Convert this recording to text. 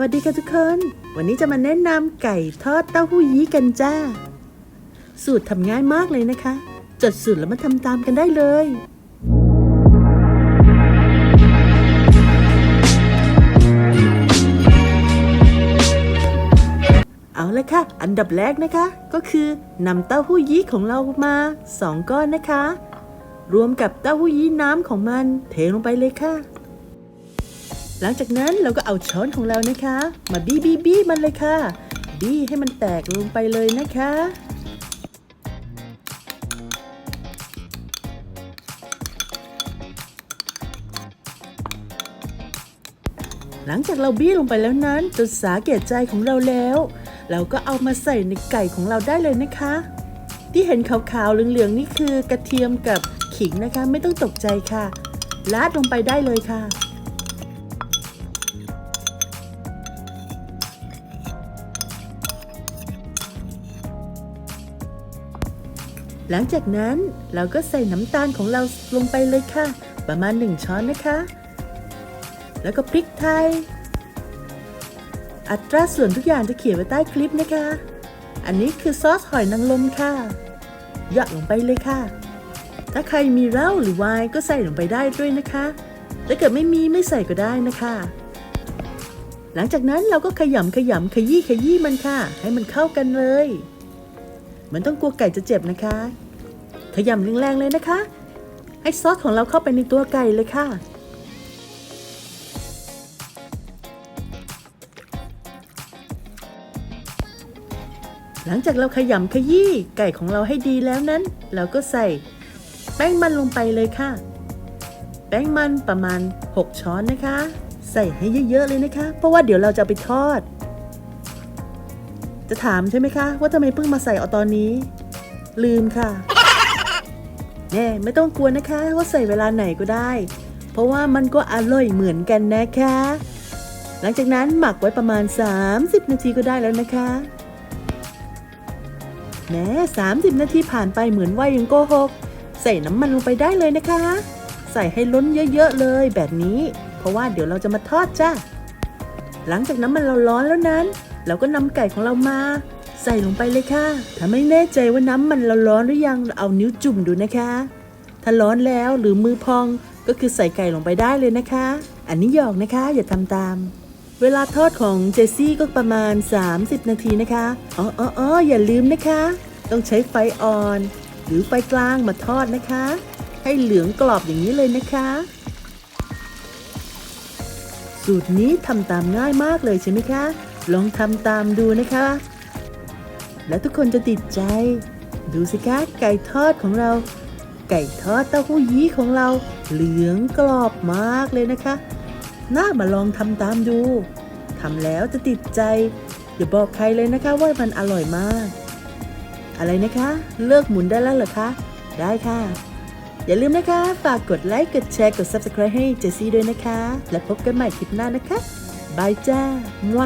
วัสดีค่ะทุกคน วันนี้จะมาแนะนำไก่ทอดเต้าหู้ยี้กันจ้า สูตรทำง่ายมากเลยนะคะ จดสูตรแล้วมาทำตามกันได้เลย เอาละค่ะ อันดับแรกนะคะ ก็คือนำเต้าหู้ยี้ของเรามา 2 ก้อนนะคะ รวมกับเต้าหู้ยี้น้ำของมัน เทลงไปเลยค่ะ หลังจากนั้นเราก็เอาช้อนของเรานะคะ มาบี้บี้บี้มันเลยค่ะ บี้ให้มันแตกลงไปเลยนะคะหลังจากเราบี้ลงไปแล้วนั้นจนสาแก่ใจของเราแล้ว เราก็เอามาใส่ในไก่ของเราได้เลยนะคะ ที่เห็นขาวๆเหลืองๆนี่คือกระเทียมกับขิงนะคะ ไม่ต้องตกใจค่ะลาดลงไปได้เลยค่ะ หลังจากนั้นเราก็ใส่น้ำตาลของเราลงไปเลยค่ะ ประมาณ 1 ช้อนนะคะ แล้วก็พริกไทย อัตราส่วนทุกอย่างจะเขียนไว้ใต้คลิปนะคะ อันนี้คือซอสหอยนางรมค่ะหยอดลงไปเลยค่ะ ถ้าใครมีเหล้าหรือไวน์ก็ใส่ลงไปได้ด้วยนะคะ ถ้าเกิดไม่มีไม่ใส่ก็ได้นะคะ หลังจากนั้นเราก็ขยำขยำขยี้ขยี้มันค่ะ ให้มันเข้ากันเลย มันต้องกลัวไก่จะเจ็บนะคะขยำแรงๆเลยนะคะ ให้ซอสของเราเข้าไปในตัวไก่เลยค่ะ หลังจากเราขยำขยี้ไก่ของเราให้ดีแล้วนั้น เราก็ใส่แป้งมันลงไปเลยค่ะ แป้งมันประมาณ 6 ช้อนนะคะ ใส่ให้เยอะๆเลยนะคะ เพราะว่าเดี๋ยวเราจะไปทอด จะถามใช่ไหมคะ ว่าทำไมเพิ่งมาใส่เอาตอนนี้ ลืมค่ะแน่ไม่ต้องกลัวนะคะ ว่าใส่เวลาไหนก็ได้ เพราะว่ามันก็อร่อยเหมือนกันนะคะ หลังจากนั้นหมักไว้ประมาณ 30 นาทีก็ได้แล้วนะคะแม้30 นาทีผ่านไปเหมือนว่ายังโกหก ใส่น้ำมันลงไปได้เลยนะคะ ใส่ให้ล้นเยอะๆเลยแบบนี้ เพราะว่าเดี๋ยวเราจะมาทอดจ้าหลังจากน้ำมันเราร้อนแล้วนั้น เราก็นำไก่ของเรามา ใส่ลงไปเลยค่ะ ถ้าไม่แน่ใจว่าน้ำมันเราร้อนหรือยังเอานิ้วจุ่มดูนะคะ ถ้าร้อนแล้วหรือมือพองก็คือใส่ไก่ลงไปได้เลยนะคะ อันนี้หยอกนะคะอย่าทำตาม เวลาทอดของเจสซี่ก็ประมาณ 30 นาทีนะคะ อ๋ออ๋ออออย่าลืมนะคะ ต้องใช้ไฟอ่อน หรือไฟกลางมาทอดนะคะ ให้เหลืองกรอบอย่างนี้เลยนะคะสูตรนี้ทำตามง่ายมากเลยใช่ไหมคะ ลองทำตามดูนะคะ แล้วทุกคนจะติดใจ ดูสิคะไก่ทอดของเรา ไก่ทอดเต้าหู้ยี้ของเรา เหลืองกรอบมากเลยนะคะ น่ามาลองทำตามดูทำแล้วจะติดใจอย่าบอกใครเลยนะคะว่ามันอร่อยมาก อะไรนะคะ เลิกหมุนได้แล้วเหรอคะ ได้ค่ะ อย่าลืมนะคะ ฝากกดไลค์ กดแชร์ กด Subscribe ให้เจสซี่ด้วยนะคะ และพบกันใหม่คลิปหน้านะคะ บายจ้ามัว